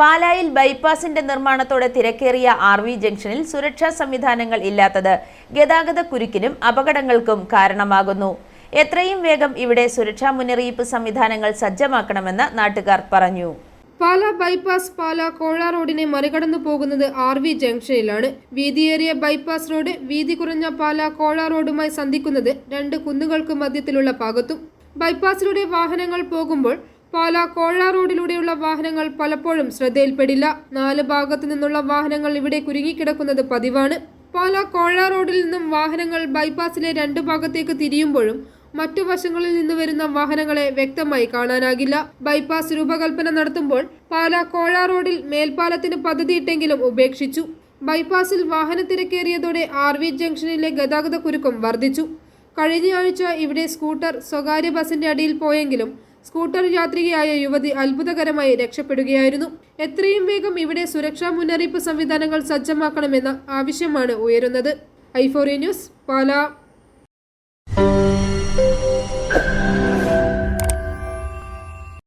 പാലായിൽ ബൈപ്പാസിന്റെ നിർമ്മാണത്തോടെ തിരക്കേറിയ R V ജംഗ്ഷനിൽ സുരക്ഷാ സംവിധാനങ്ങൾ ഇല്ലാത്തത് ഗതാഗത കുരുക്കിനും അപകടങ്ങൾക്കും കാരണമാകുന്നു. എത്രയും വേഗം ഇവിടെ സുരക്ഷാ മുന്നറിയിപ്പ് സംവിധാനങ്ങൾ സജ്ജമാക്കണമെന്ന് നാട്ടുകാർ പറഞ്ഞു. പാല ബൈപ്പാസ് പാല കോഴ റോഡിനെ മറികടന്നു പോകുന്നത് ആർ വി ജംഗ്ഷനിലാണ്. വീതിയേറിയ ബൈപ്പാസ് റോഡ് വീതി കുറഞ്ഞ പാല കോഴ റോഡുമായി സന്ധിക്കുന്നത് രണ്ട് കുന്നുകൾക്ക് മധ്യത്തിലുള്ള ഭാഗത്തും. ബൈപ്പാസിലൂടെ വാഹനങ്ങൾ പോകുമ്പോൾ പാല കോഴ റോഡിലൂടെയുള്ള വാഹനങ്ങൾ പലപ്പോഴും ശ്രദ്ധയിൽപ്പെടില്ല. നാല് ഭാഗത്തു നിന്നുള്ള വാഹനങ്ങൾ ഇവിടെ കുരുങ്ങിക്കിടക്കുന്നത് പതിവാണ്. പാല കോഴ റോഡിൽ നിന്നും വാഹനങ്ങൾ ബൈപ്പാസിലെ രണ്ട് ഭാഗത്തേക്ക് തിരിയുമ്പോഴും മറ്റു വശങ്ങളിൽ നിന്ന് വരുന്ന വാഹനങ്ങളെ വ്യക്തമായി കാണാനാകില്ല. ബൈപ്പാസ് രൂപകൽപ്പന നടത്തുമ്പോൾ പാല കോഴ റോഡിൽ മേൽപ്പാലത്തിന് പദ്ധതിയിട്ടെങ്കിലും ഉപേക്ഷിച്ചു. ബൈപ്പാസിൽ വാഹന തിരക്കേറിയതോടെ ആർ വി ജംഗ്ഷനിലെ ഗതാഗത കുരുക്കം വർദ്ധിച്ചു. കഴിഞ്ഞയാഴ്ച ഇവിടെ സ്കൂട്ടർ സ്വകാര്യ ബസിന്റെ അടിയിൽ പോയെങ്കിലും സ്കൂട്ടർ യാത്രികയായ യുവതി അത്ഭുതകരമായി രക്ഷപ്പെടുകയായിരുന്നു. എത്രയും വേഗം ഇവിടെ സുരക്ഷാ മുന്നറിയിപ്പ് സംവിധാനങ്ങൾ സജ്ജമാക്കണമെന്ന ആവശ്യമാണ് ഉയരുന്നത്. ഐഫോറി ന്യൂസ് പാലാ.